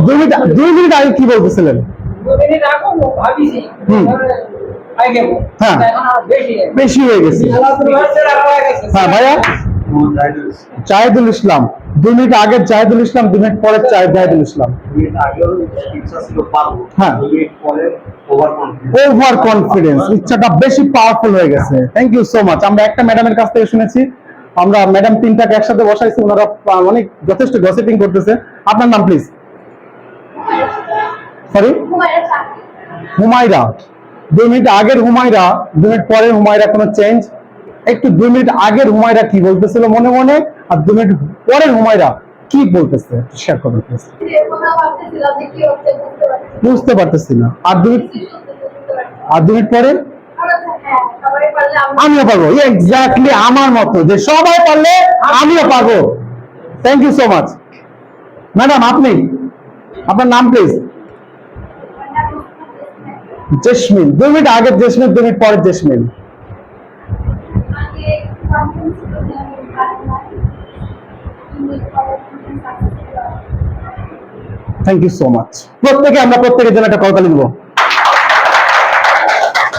দুই মিনিট দুই মিনিট আগে কি বলতেছিলেন? হ্যাঁ। বেশি হয়ে গেছে। বেশি হয়ে ভাইয়া? জাহিদুল ইসলাম। দুই মিনিট আগে জাহিদুল ইসলাম দুই মিনিট পরে জাহিদ- জাহিদুল ইসলাম। হ্যাঁ। ওভার কনফিডেন্স ইচ্ছাটা বেশি পাওয়ারফুল হয়ে গেছে। থ্যাংক ইউ সো মাচ আমরা একটা ম্যাডামের কাছ থেকে শুনেছি আমরা ম্যাডাম তিনটাকে একসাথে বসাইছি, ওনারা অনেক যথেষ্ট গসিপিং করতেছে। আপনার নাম প্লিজ সরি হুমায়রা। দুই মিনিট আগের হুমায়রা, দুই মিনিট পরের হুমায়রা কোনো চেঞ্জ একটু দুই মিনিট আগের হুমায়রা কি বলতেছিল মনে মনে? আর দুই মিনিট পরের হুমায়রা কি বলতেছে শেয়ার করবেন please। বুঝতে পারতেছি না। আর দুই মিনিট আর দুই মিনিট পরে আমিও পারব। এক্স্যাক্টলি আমার মতো। যে সবাই পারলে আমিও পারব। Thank you so much madam আপনি? আপনার নাম প্লিজ জেসমিন। দুই মিনিট আগের জেসমিন দুই মিনিট পরের Jesmin. Thank you so much প্রত্যেকে আমরা প্রত্যেকের জন্য একটা কলকালি দিব